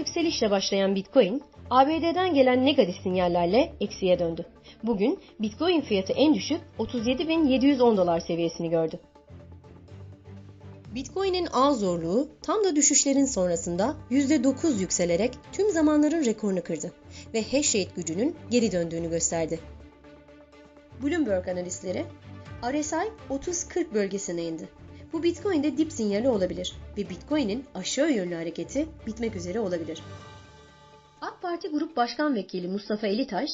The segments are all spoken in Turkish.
Yükselişle başlayan Bitcoin, ABD'den gelen negatif sinyallerle eksiye döndü. Bugün Bitcoin fiyatı en düşük 37.710 dolar seviyesini gördü. Bitcoin'in ağ zorluğu tam da düşüşlerin sonrasında %9 yükselerek tüm zamanların rekorunu kırdı ve hash rate gücünün geri döndüğünü gösterdi. Bloomberg analistleri RSI 30-40 bölgesine indi. Bu Bitcoin'de dip sinyali olabilir ve Bitcoin'in aşağı yönlü hareketi bitmek üzere olabilir. AK Parti Grup Başkan Vekili Mustafa Elitaş,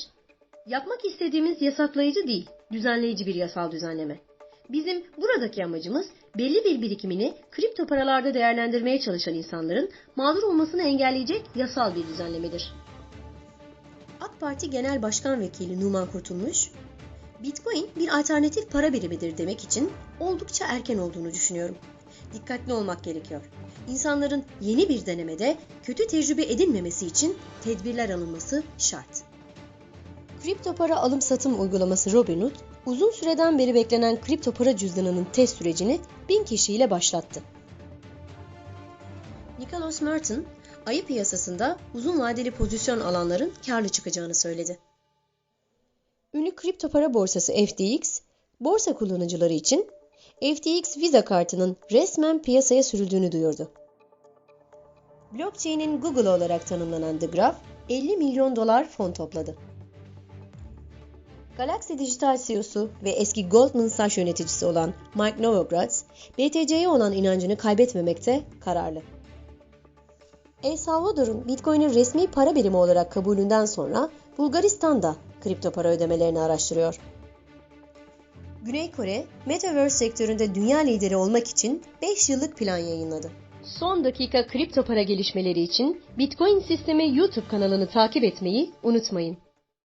yapmak istediğimiz yasaklayıcı değil, düzenleyici bir yasal düzenleme. Bizim buradaki amacımız belli bir birikimini kripto paralarda değerlendirmeye çalışan insanların mağdur olmasını engelleyecek yasal bir düzenlemedir. AK Parti Genel Başkan Vekili Numan Kurtulmuş, Bitcoin bir alternatif para birimidir demek için oldukça erken olduğunu düşünüyorum. Dikkatli olmak gerekiyor. İnsanların yeni bir denemede kötü tecrübe edinmemesi için tedbirler alınması şart. Kripto para alım satım uygulaması Robinhood, uzun süreden beri beklenen kripto para cüzdanının test sürecini bin kişiyle başlattı. Nicholas Merton, ayı piyasasında uzun vadeli pozisyon alanların karlı çıkacağını söyledi. Ünlü kripto para borsası FTX, borsa kullanıcıları için FTX Visa kartının resmen piyasaya sürüldüğünü duyurdu. Blockchain'in Google olarak tanımlanan The Graph, 50 milyon dolar fon topladı. Galaxy Digital CEO'su ve eski Goldman Sachs yöneticisi olan Mike Novogratz, BTC'ye olan inancını kaybetmemekte kararlı. El Salvador'un Bitcoin'in resmi para birimi olarak kabulünden sonra Bulgaristan da kripto para ödemelerini araştırıyor. Güney Kore, Metaverse sektöründe dünya lideri olmak için 5 yıllık plan yayınladı. Son dakika kripto para gelişmeleri için Bitcoin Sistemi YouTube kanalını takip etmeyi unutmayın.